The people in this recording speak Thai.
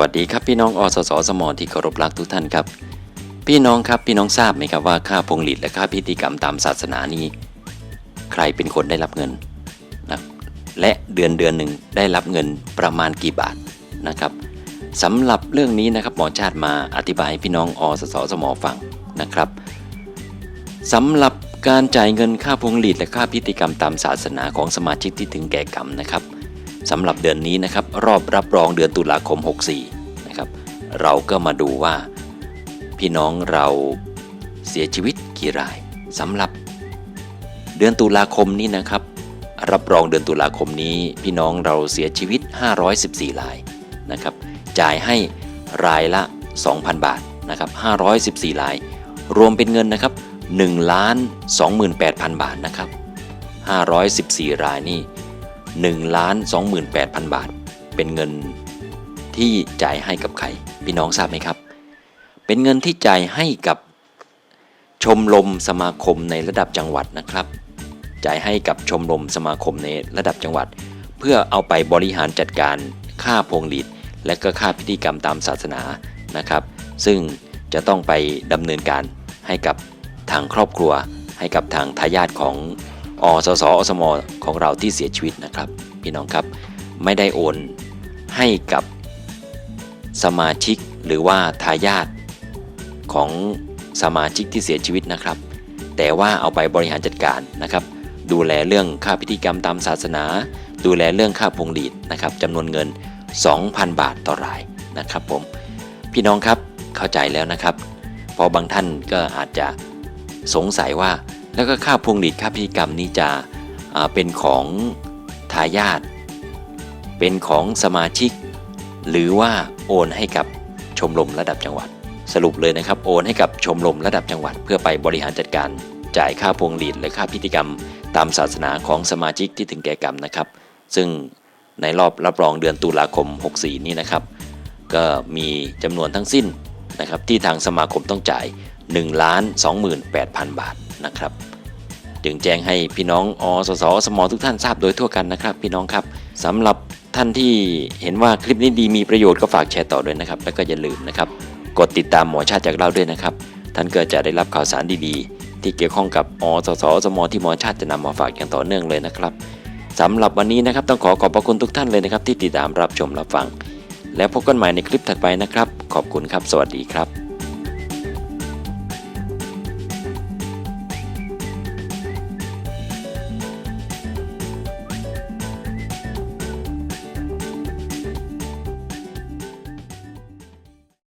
วัสดีครับพี่น้องอสสสมอที่เคารพรักทุกท่านครับ พี่น้องครับพี่น้องทราบไหมครับว่าค่าพวงหลีดและค่าพิธีกรรมตามศาสนานี้ ใครเป็นคนได้รับเงินนะและเดือนเดือนหนึ่งได้รับเงินประมาณกี่บาทนะครับสำหรับเรื่องนี้นะครับหมอชาติมาอธิบายให้พี่น้องอสสสมอฟังนะครับสำหรับการจ่ายเงินค่าพวงหลีดและค่าพิธีกรรมตามศาสนาของสมาชิกที่ถึงแก่กรรมนะครับ สำหรับเดือนนี้นะครับรอบรับรองเดือนตุลาคม 64นะครับเราก็มาดูว่า พี่น้องเราเสียชีวิตกี่รายสำหรับ เดือนตุลาคมนี้นะครับ รับรองเดือนตุลาคมนี้ พี่น้องเราเสียชีวิต 514รายนะครับจ่ายให้รายละ 2,000 บาทนะครับ514ราย รวมเป็นเงินนะครับ1ล้าน28,000 บาทนะครับ514 รายนี่ 1ล้าน28,000 บาท เป็นเงินที่จ่ายให้กับใคร พี่น้องทราบไหมครับ เป็นเงินที่จ่ายให้กับชมรมสมาคมในระดับจังหวัดนะครับ จ่ายให้กับชมรมสมาคมในระดับจังหวัด เพื่อเอาไปบริหารจัดการค่าพวงหลีดและก็ค่าพิธีกรรมตามศาสนานะครับ ซึ่งจะต้องไปดำเนินการให้กับทางครอบครัว ให้กับทางทายาทของ อสสอสมของเราที่เสียชีวิตนะครับพี่น้องครับไม่ได้โอนให้กับสมาชิกหรือว่าทายาทของสมาชิกที่เสียชีวิตนะครับ แต่ว่าเอาไปบริหารจัดการนะครับ ดูแลเรื่องค่าพิธีกรรมตามศาสนา ดูแลเรื่องค่าพวงหลีดนะครับจำนวนเงิน 2,000 บาทต่อรายนะครับผมพี่น้องครับเข้าใจแล้วนะครับ เพอบางท่านก็อาจจะสงสัยว่า แล้วก็ค่าพวงหลีดค่าพิธีกรรมนี้จะเป็นของทายาทเป็นของสมาชิก หรือว่าโอนให้กับชมรมระดับจังหวัด สรุปเลยนะครับโอนให้กับชมรมระดับจังหวัด เพื่อไปบริหารจัดการจ่ายค่าพวงหลีดและค่าพิธีกรรม ตามศาสนาของสมาชิกที่ถึงแก่กรรมนะครับ ซึ่งในรอบรับรองเดือนตุลาคม 64 นี้นะครับ ก็มีจำนวนทั้งสิ้นนะครับที่ทางสมาคมต้องจ่าย1ล้าน28,000 บาทนะครับ จึงแจ้งให้พี่น้องอสสสมทุกท่านทราบโดยทั่วกันนะครับ พี่น้องครับสำหรับท่านที่เห็นว่าคลิปนี้ดีมีประโยชน์ก็ฝากแชร์ต่อด้วยนะครับ แล้วก็อย่าลืมนะครับ กดติดตามหมอชาติจากเราด้วยนะครับ ท่านก็จะได้รับข่าวสารดีๆ ที่เกี่ยวข้องกับอสสสมที่หมอชาติจะนำมาฝากอย่างต่อเนื่องเลยนะครับสำหรับวันนี้นะครับต้องขอขอบพระคุณทุกท่านเลยนะครับ ที่ติดตามรับชมรับฟัง แล้วพบกันใหม่ในคลิปถัดไปนะครับ ขอบคุณครับ สวัสดีครับ